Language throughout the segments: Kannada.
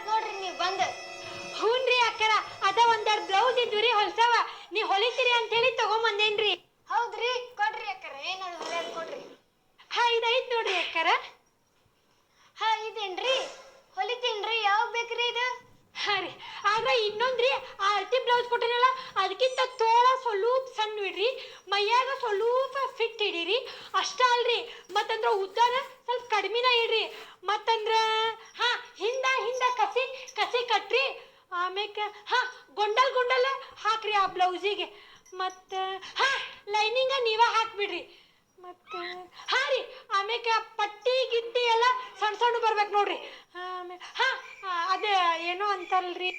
ಬಂದತ್ ನೋಡ್ರಿ ಬಂದು ಬಂದ. ಹೂನ್ರಿ ಅಕ್ಕರ ಅದ ಒಂದೆರಡು ಬ್ಲೌಸ್ ಇದ್ವು ರೀ ಹೊಲ್ಸವ. ನೀ ಹೊಲಿತೀರಿ ಅಂತ ಹೇಳಿ ತಗೊಂಬಂದೇನ್ರಿ. ಹೌದ್ರಿ ಕೊಡ್ರಿ ಅಕ್ಕರ ಏನ ಹೊಲಿಯದ್ ಕೊಡ್ರಿ. ಹಾ ಇದೈತ್ ನೋಡ್ರಿ ಅಕ್ಕರ. ಹಾ ಇದೇನ್ರಿ? ಹೊಲಿತೀನ್ರಿ ಯಾವ ಬೇಕ್ರಿ ಇದು? ಹಾ ರೀ ಆದ್ರೆ ಇನ್ನೊಂದ್ರಿ ಆ ಅಳ್ತಿ ಬ್ಲೌಸ್ ಕೊಟ್ಟಿರಲ್ಲ ಅದಕ್ಕಿಂತ ತೋಳ ಸ್ವಲ್ಪ ಸಣ್ಣ ಬಿಡ್ರಿ ಮೈಯಾಗ ಸ್ವಲ್ಪ ಫಿಟ್ ಇಡೀರಿ. ಅಷ್ಟ ಅಲ್ರಿ ಮತ್ತಂದ್ರ ಉದ್ದಾನ ಸ್ವಲ್ಪ ಕಡಿಮಿನ ಇಡ್ರಿ. ಮತ್ತಂದ್ರ ಹಾ ಕಸಿ ಕಟ್ರಿ ಆಮೇಕ ಹಾ ಗೊಂಡಲ್ ಗೊಂಡಲ್ ಹಾಕ್ರಿ ಆ ಬ್ಲೌಸಿಗೆ. ಮತ್ತ ಹಾ ಲೈನಿಂಗ ನೀವೇ ಹಾಕ್ಬಿಡ್ರಿ. ಮತ್ತ ಹಾ ರೀ ಆಮೇಕ ಪಟ್ಟಿ ಗಿಟ್ಟಿ ಎಲ್ಲ ಸಣ್ಣ ಸಣ್ಣ ಬರ್ಬೇಕು ನೋಡ್ರಿ. ಆಮೇಲೆ ಹಾ ಅದೇ ಏನೋ ಅಂತಲ್ರಿ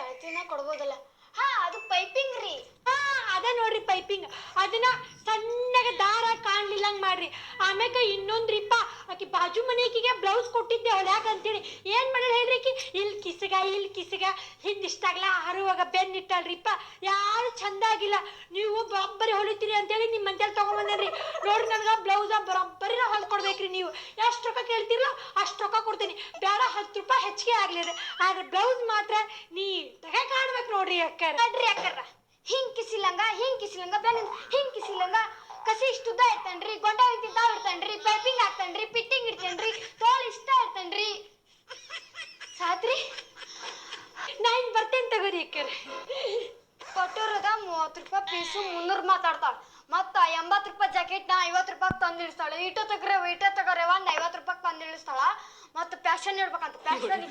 ಅಳತಿನ ಕೊಡ್ಬೋದಲ್ಲ. ಹಾ ಅದು ಪೈಪಿಂಗ್ ರೀ. ಹಾ ಅದೇ ನೋಡ್ರಿ ಪೈಪಿಂಗ್. ಅದನ್ನ ಸಣ್ಣಗೆ ದಾರ ಕಾಣ್ಲಿಲ್ಲಂಗ್ ಮಾಡ್ರಿ. ಆಮ್ಯಾಕ ಇನ್ನೊಂದ್ರಿಪ್ಪ ಆಕಿ ಬಾಜು ಮನೆಕಿಗೆ ಬ್ಲೌಸ್ ಕೊಟ್ಟಿದ್ದೆ ಹೊಲ್ಯಾಕ ಅಂತೇಳಿ ಏನ್ ಮಾಡ್ಯಾಳ ಹೇಳ್ರಿ ಆಕಿ ಇಲ್ಲಿ ಕಿಸಗ. ಇಲ್ಲಿ ಕಿಸಗ ಹಿಂದಿಷ್ಟಾಗ್ಲ ಹರುವಾಗ ಬೆನ್ನಿಟ್ಟಲ್ರಿಪ್ಪ ಯಾರು ಚಂದ ಆಗಿಲ್ಲ ನೀವು ಬರೋಬ್ಬರಿ ಹೊಲಿತೀರಿ ಅಂತೇಳಿ ನಿಮ್ಮ ಮಂತ್ಯಾಗ ತಗೊಂಬಂದೇನ್ರಿ? ನೋಡ್ರಿ ನನಗ ಬ್ಲೌಸ ಬರೋಬ್ಬರಿ ಹೊಲ್ಕೊಡ್ಬೇಕ್ರಿ ನೀವು. ಎಷ್ಟು ರೊಕ್ಕ ಕೇಳ್ತಿರಲ್ಲ ಅಷ್ಟು ರೊಕ್ಕ ಕೊಡ್ತೀನಿ. ಬೇಡ, ಹತ್ತು ರೂಪಾಯಿ ಹೆಚ್ಚಿಗೆ ಆಗ್ಲಿದೆ ಆದ್ರೆ ಬ್ಲೌಸ್ ಮಾತ್ರ ನೀ ತಗ ಕಾಣ್ಬೇಕು ನೋಡ್ರಿ ಅಕ್ಕರ. ಅಕ್ಕರ. ಹಿಂಗ್ ಕಿಸಿಲಂಗ ಹಿಂಗ್ ಕಿಸಿಲಂಗ ಬೆನ್ನ ಹಿಂಗ್ ಕಿಸಿಲಂಗ. ಕಸಿ ಇಷ್ಟುದ್ದ ಐತನ್ರಿ ಗೊಂಡ ಇದ್ದಿದ್ದ ಅಕ್ಕರ ಕೊಟ್ಟೂರದ ಮೂವತ್ತು ರೂಪಾಯಿ ಪೀಸು ಮುನ್ನೂರು ಮಾತಾಡ್ತಾಳ. ಮತ್ತ ಎಂಬತ್ತು ರೂಪಾಯಿ ಜಾಕೆಟ್ ನಾ ಐವತ್ತು ರೂಪಾಯಿ ತಂದಿಳಿಸ್ತಾಳೆ ಇಟ್ಟು ತಗ್ರೆ ಇಟ್ಟು ತಗೋರೆ ಒಂದು ಐವತ್ತು ರೂಪಾಯಿ ತಂದಿಳಿಸ್ತಾಳ ಮತ್ತು ಪ್ಯಾಶನ್ ಇಡ್ಬೇಕಂತ ಪ್ಯಾಶನ್